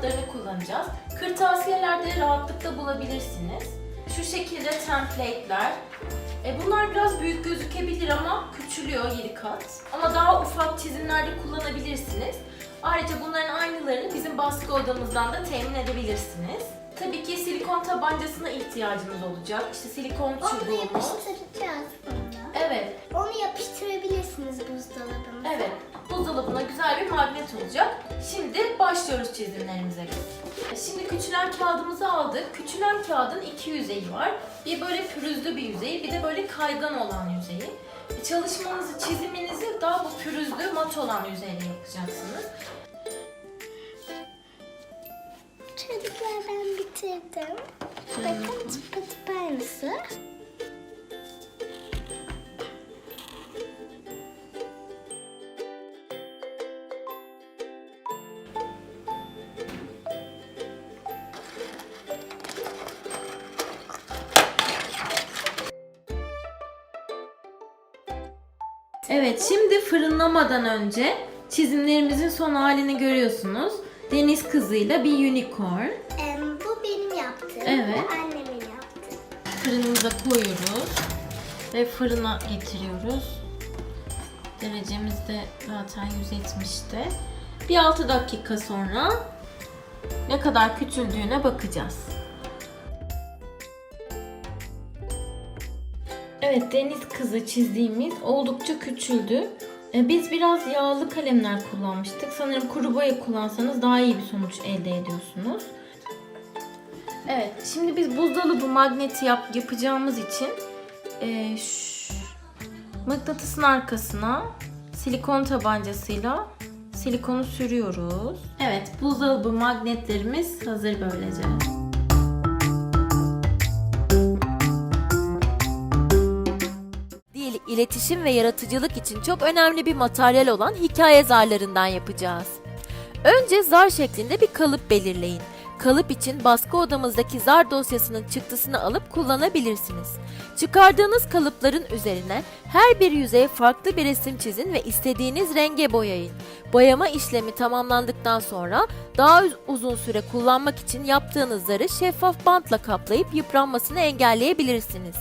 kağıtlarını kullanacağız. Kırtasiyelerde rahatlıkla bulabilirsiniz. Şu şekilde template'ler. E, bunlar biraz büyük gözükebilir ama küçülüyor 7 kat. Ama daha ufak çizimlerde kullanabilirsiniz. Ayrıca bunların aynılarını bizim baskı odamızdan da temin edebilirsiniz. Tabii ki silikon tabancasına ihtiyacımız olacak. İşte silikon Onu çubuğumuz. yapıştıracağız burada. Evet, Onu yapıştırabilirsiniz buzdolabına. evet. Buzdolabına güzel bir magnet olacak. Şimdi başlıyoruz çizimlerimize. Şimdi küçülen kağıdımızı aldık. Küçülen kağıdın iki yüzeyi var. Bir böyle pürüzlü bir yüzeyi, bir de böyle kaygan olan yüzeyi. Çalışmanızı, çiziminizi daha bu pürüzlü, mat olan yüzeyle yapacaksınız. Çocuklar ben bitirdim. Bakın tıpatıp aynısı. Evet, şimdi fırınlamadan önce çizimlerimizin son halini görüyorsunuz. Deniz kızıyla bir unicorn. Em, bu benim yaptığım. Evet. Bu annemin yaptığı. Fırınımıza koyuyoruz ve fırına getiriyoruz. Derecemiz de zaten 170'te. Bir 6 dakika sonra ne kadar küçüldüğüne bakacağız. Evet deniz kızı çizdiğimiz oldukça küçüldü. E, Biz biraz yağlı kalemler kullanmıştık. Sanırım kuru boya kullansanız daha iyi bir sonuç elde ediyorsunuz. Evet, şimdi biz buzdolabı magneti yap, yapacağımız için e, mıknatısın arkasına silikon tabancasıyla silikonu sürüyoruz. Evet, buzdolabı magnetlerimiz hazır böylece. İletişim ve yaratıcılık için çok önemli bir materyal olan hikaye zarlarından yapacağız. Önce zar şeklinde bir kalıp belirleyin. Kalıp için baskı odamızdaki zar dosyasının çıktısını alıp kullanabilirsiniz. Çıkardığınız kalıpların üzerine her bir yüzeye farklı bir resim çizin ve istediğiniz renge boyayın. Boyama işlemi tamamlandıktan sonra daha uz- uzun süre kullanmak için yaptığınız zarı şeffaf bantla kaplayıp yıpranmasını engelleyebilirsiniz.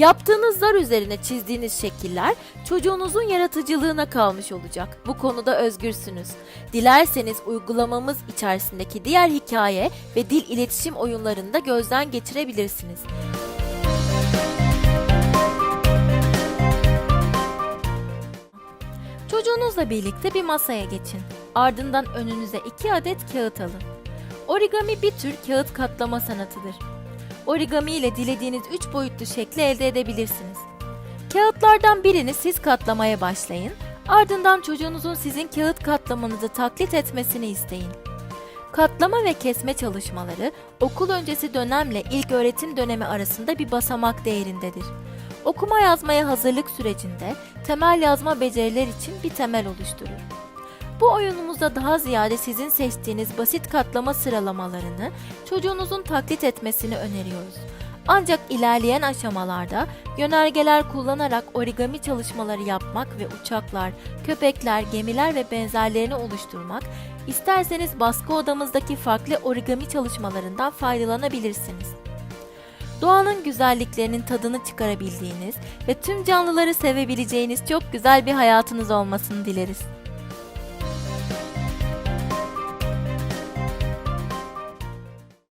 Yaptığınız zar üzerine çizdiğiniz şekiller çocuğunuzun yaratıcılığına kalmış olacak. Bu konuda özgürsünüz. Dilerseniz uygulamamız içerisindeki diğer hikaye ve dil iletişim oyunlarını da gözden geçirebilirsiniz. Çocuğunuzla birlikte bir masaya geçin. Ardından önünüze iki adet kağıt alın. Origami bir tür kağıt katlama sanatıdır. Origami ile dilediğiniz 3 boyutlu şekli elde edebilirsiniz. Kağıtlardan birini siz katlamaya başlayın, ardından çocuğunuzun sizin kağıt katlamanızı taklit etmesini isteyin. Katlama ve kesme çalışmaları okul öncesi dönemle ilk öğretim dönemi arasında bir basamak değerindedir. Okuma yazmaya hazırlık sürecinde temel yazma beceriler için bir temel oluşturur. Bu oyunumuzda daha ziyade sizin seçtiğiniz basit katlama sıralamalarını çocuğunuzun taklit etmesini öneriyoruz. Ancak ilerleyen aşamalarda yönergeler kullanarak origami çalışmaları yapmak ve uçaklar, köpekler, gemiler ve benzerlerini oluşturmak, isterseniz baskı odamızdaki farklı origami çalışmalarından faydalanabilirsiniz. Doğanın güzelliklerinin tadını çıkarabildiğiniz ve tüm canlıları sevebileceğiniz çok güzel bir hayatınız olmasını dileriz.